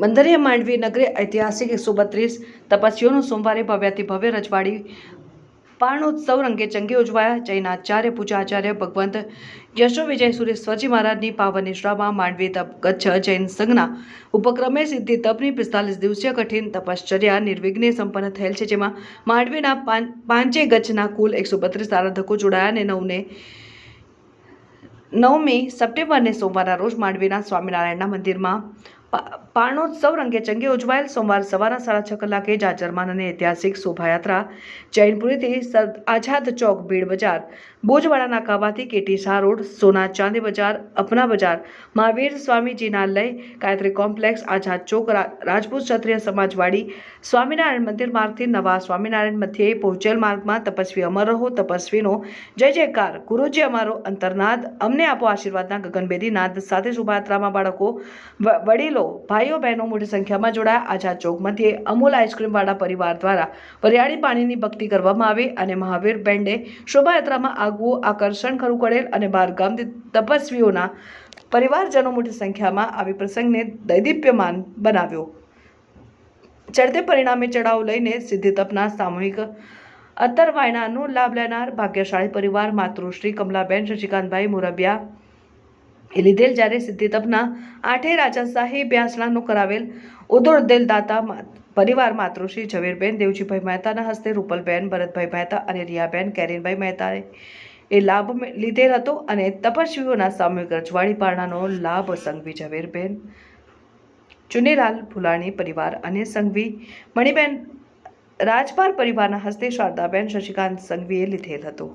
બંદરીય માંડવી નગરી ઐતિહાસિક એકસો બત્રીસ તપસ્વીઓનું સોમવારે ભવ્યાથી ભવ્ય રજવાડી પારણોત્સવ રંગે ચંગે ઉજવાયા. જૈનાચાર્ય, પૂજાચાર્ય, ભગવંત યશો વિજય સુરેશ્વરજી મહારાજની પાવન નિશ્રામાં માંડવી તપ કચ્છ જૈન સંઘના ઉપક્રમે સિદ્ધિ તપની પિસ્તાલીસ દિવસીય કઠિન તપશ્ચર્યા નિર્વિઘ્ને સંપન્ન થયેલ છે. જેમાં માંડવીના પાંચે ગચ્છના કુલ એકસો બત્રીસ આરાધકો જોડાયા અને નવને, નવમી સપ્ટેમ્બરને સોમવારના રોજ માંડવીના સ્વામિનારાયણના મંદિરમાં પારણોત્સવ રંગે ચંગે ઉજવાયેલ સોમવાર સવારના સાડા છ કલાકે જાજરમાન અને ઐતિહાસિક શોભાયાત્રા જૈનપુરીથી આઝાદ ચોક ભીડ બજાર બોજવાડા નાકાવાથી કેટી શાહ રોડ, સોના ચાંદી બજાર, અપના બજાર, મહાવીર સ્વામીજીના લય, ગાયત્રી કોમ્પ્લેક્સ, આઝાદ ચોક રાજપૂત ક્ષત્રિય સમાજવાડી, સ્વામિનારાયણ મંદિર માર્ગથી નવા સ્વામિનારાયણ મધ્યે પહોંચેલ માર્ગમાં તપસ્વી અમર રહો, તપસ્વીનો જય જયકાર, ગુરુજી અમારો અંતરનાદ, અમને આપો આશીર્વાદના ગગનભેદી નાદ સાથે શોભાયાત્રામાં બાળકો, વ- વડીલો ભાઈઓ બહેનો મોટી સંખ્યામાં જોડાયા. આઝાદ ચોક મધ્યે અમૂલ આઈસ્ક્રીમવાળા પરિવાર દ્વારા વરિયાળી પાણીની ભક્તિ કરવામાં આવી અને મહાવીર બેન્ડે શોભાયાત્રામાં આગવું આકર્ષણ ખરું કરેલ અને બહારગામથી તપસ્વીઓના પરિવારજનો મોટી સંખ્યામાં આવી પ્રસંગને દૈદીપ્યમાન બનાવ્યો. ચડતે પરિણામે ચડાવ લઈને સિદ્ધિ તપના સામૂહિક અત્તર વાયનાનો લાભ લેનાર ભાગ્યશાળી પરિવાર માતૃશ્રી કમલાબેન, શશિકાંતભાઈ મોરબિયા એ લીધેલ જ્યારે સિદ્ધિ તપના આઠે રાજા સાહેબ બ્યાસણાનો કરાવેલ ઉદોરદેલ દાતા પરિવાર માતૃશ્રી ઝવેરબેન દેવજીભાઈ મહેતાના હસ્તે રૂપલબેન, ભરતભાઈ મહેતા અને રિયાબેન કેરીનભાઈ મહેતાએ એ લાભ લીધેલ હતો અને તપસ્વીઓના સામૂહિક રજવાડી પારણાનો લાભ સંઘવી ઝવેરબેન, ચુનીલાલ ભુલાણી પરિવાર અને સંઘવી મણિબેન રાજપાર પરિવારના હસ્તે શારદાબેન શશિકાંત સંઘવીએ લીધેલ હતો.